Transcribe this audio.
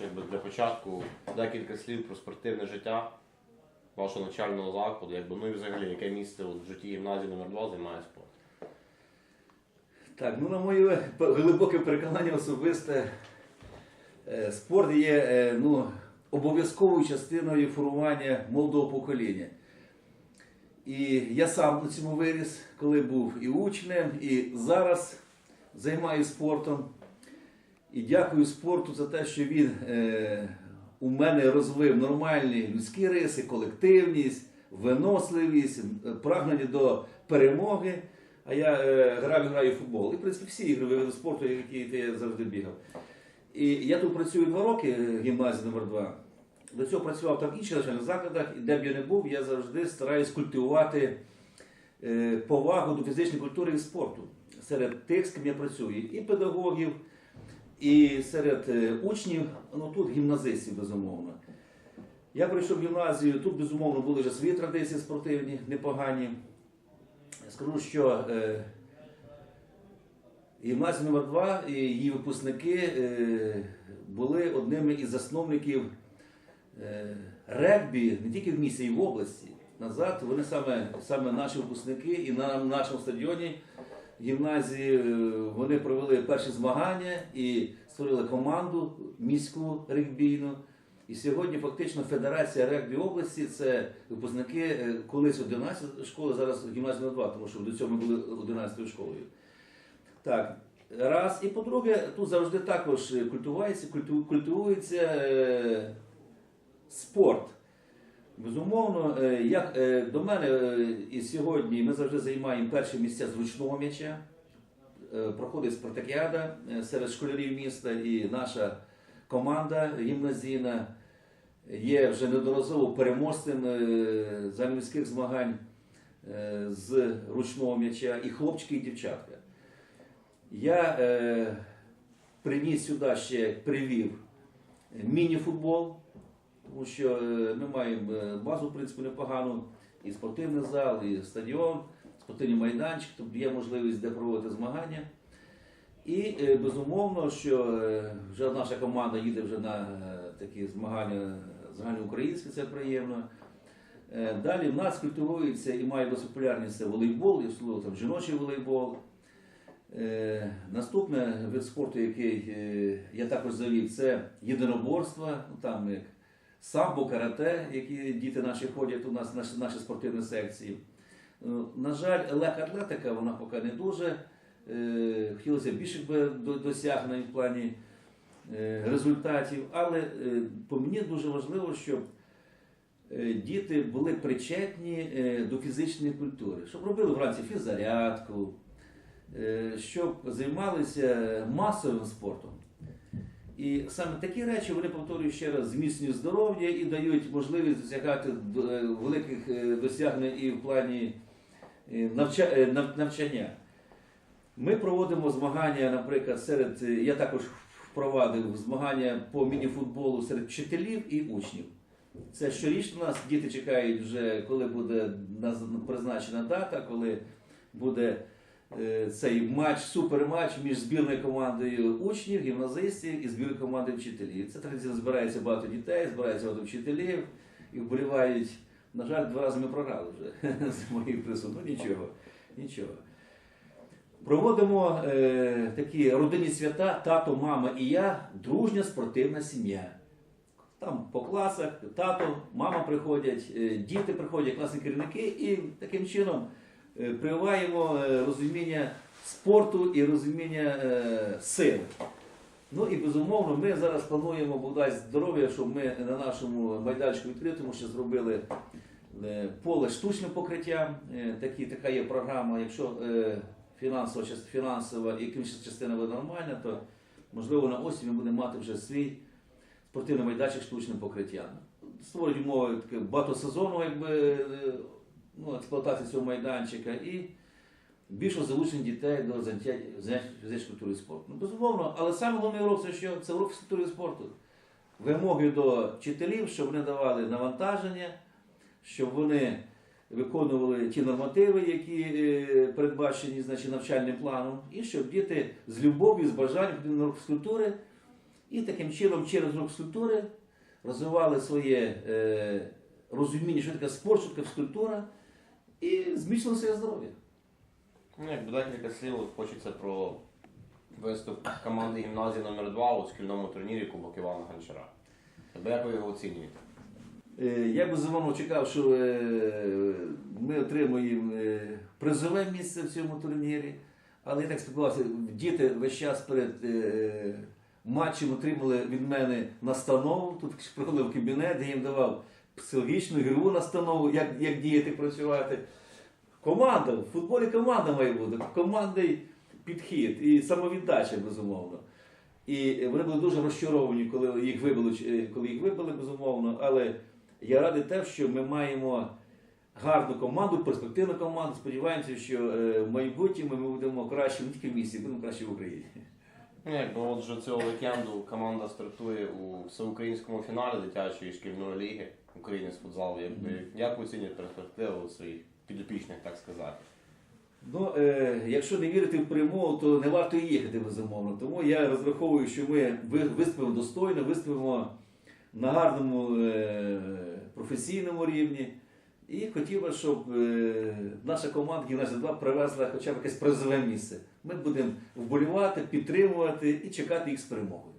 Якби для початку декілька слів про спортивне життя вашого навчального закладу, якби, ну і взагалі, яке місце от, в житті гімназії номер 2 займає спорт. Так, ну на моє глибоке переконання особисте, е, спорт є е, ну, обов'язковою частиною формування молодого покоління. І я сам на цьому виріс, коли був і учнем, і зараз займаюся спортом. І дякую спорту за те, що він е, у мене розвив нормальні людські риси, колективність, виносливість, е, прагнення до перемоги. А я е, грав і граю в футбол. І в принципі всі ігрові види спорту, які я завжди бігав. І я тут працюю два роки е, в гімназії номер 2 До цього працював там в інших закладах, і де б я не був, я завжди стараюсь культивувати е, повагу до фізичної культури і спорту серед тих, з ким я працюю, і педагогів, і серед е, учнів, ну тут гімназистів, безумовно. Я прийшов в гімназію, тут, безумовно, були вже свої традиції спортивні, непогані. Скажу, що е, гімназія номер 2 і її випускники е, були одними із засновників е, регбі не тільки в місті, і в області. Назад вони саме, саме наші випускники, і на нашому стадіоні гімназії е, вони провели перші змагання і створили команду міську регбійну. І сьогодні фактично Федерація регбі області це випускники е, колись 11 школи, зараз гімназія на 2, тому що до цього ми були 11 школою. Так, раз. І по-друге, тут завжди також культивується, культивується е, спорт. Безумовно, е, як е, до мене е, і сьогодні ми завжди займаємо перші місця з ручного м'яча. Проходить спартакіада серед школярів міста і наша команда гімназійна є вже неодноразово переможцем загальноміських змагань з ручного м'яча і хлопчики, і дівчатка. Я приніс сюди ще привів міні-футбол, тому що е, ми маємо е, базу, в принципі, непогану, і спортивний зал, і стадіон, спортивний майданчик, тобто є можливість де проводити змагання. І е, безумовно, що вже наша команда їде вже на такі змагання загальноукраїнські, це приємно. Далі в нас культивується і має досить популярність це волейбол, і особливо там жіночий волейбол. Наступне вид спорту, який я також завів, це єдиноборство, ну, там як самбо, карате, які діти наші ходять у нас, наші, наші спортивні секції. Е, На жаль, легкоатлетика, вона поки не дуже. Е, Хотілося б більших би досягнень в плані е, результатів, але е, по мені дуже важливо, щоб діти були причетні до фізичної культури, щоб робили вранці фіззарядку, щоб займалися масовим спортом. І саме такі речі вони повторюю ще раз зміцнюють здоров'я і дають можливість досягати е, великих е, досягнень і в плані е, навча- нав- навчання. Ми проводимо змагання, наприклад, серед я також впровадив змагання по мініфутболу серед вчителів і учнів. Це щорічно нас діти чекають вже, коли буде призначена дата, коли буде цей матч, суперматч між збірною командою учнів, гімназистів і збірною командою вчителів. Це традиційно збирається багато дітей, збирається багато вчителів і вболівають. На жаль, два рази ми програли вже з моїх присуд. Ну нічого, нічого. Проводимо е, такі родинні свята, тато, мама і я, дружня спортивна сім'я. Там по класах тато, мама приходять, е, діти приходять, класні керівники, і таким чином е, прививаємо е, розуміння спорту і розуміння е, сили. Ну і безумовно, ми зараз плануємо, Бог здоров'я, щоб ми на нашому майданчику відкритому ще зробили поле штучним покриттям. Е, Такі, така є програма. Якщо фінансова, фінансова і економічна частина буде нормальна, то можливо на осінь ми будемо мати вже свій спортивний майданчик штучним покриттям. Створюють умови таке багатосезонного якби, ну, експлуатації цього майданчика і більше залучення дітей до заняття фізичної культури і спорту. Ну, безумовно, але саме головний урок це що це урок фізкультури і спорту. Вимоги до вчителів, щоб вони давали навантаження, щоб вони виконували ті нормативи, які е, передбачені значить, навчальним планом, і щоб діти з любов'ю, з бажанням до фізкультури І таким чином через рух скульптури розвивали своє е, розуміння, що таке спорт, що таке фізкультура, і зміцнили своє здоров'я. Ну, якби декілька слів от хочеться про виступ команди гімназії номер 2 у шкільному турнірі Кубок Івана Гончара. Якби як ви його оцінюєте? Е, Я безумовно чекав, що е, ми отримуємо е, призове місце в цьому турнірі. Але я так спілкувався, діти весь час перед матчем отримали від мене настанову. Тут приходили в кабінет, я їм давав психологічну ігрову настанову, як, як діяти, працювати. Команда, в футболі команда має бути, командний підхід і самовіддача, безумовно. І вони були дуже розчаровані, коли їх вибили, е, коли їх вибили, безумовно. Але я радий те, що ми маємо гарну команду, перспективну команду. Сподіваємося, що е, в майбутньому ми будемо краще не тільки в місті, будемо краще в Україні. Ну, якби от вже цього вікенду команда стартує у всеукраїнському фіналі дитячої шкільної ліги України з футзалу. Якби, як ви оцінюєте перспективу своїх підопічних, так сказати? Ну, е, якщо не вірити в перемогу, то не варто і їхати безумовно. Тому я розраховую, що ми виступимо достойно, виступимо на гарному е, професійному рівні. І хотів би, щоб е, наша команда Гімназія 2 привезла хоча б якесь призове місце. Ми будемо вболівати, підтримувати і чекати їх з перемогою.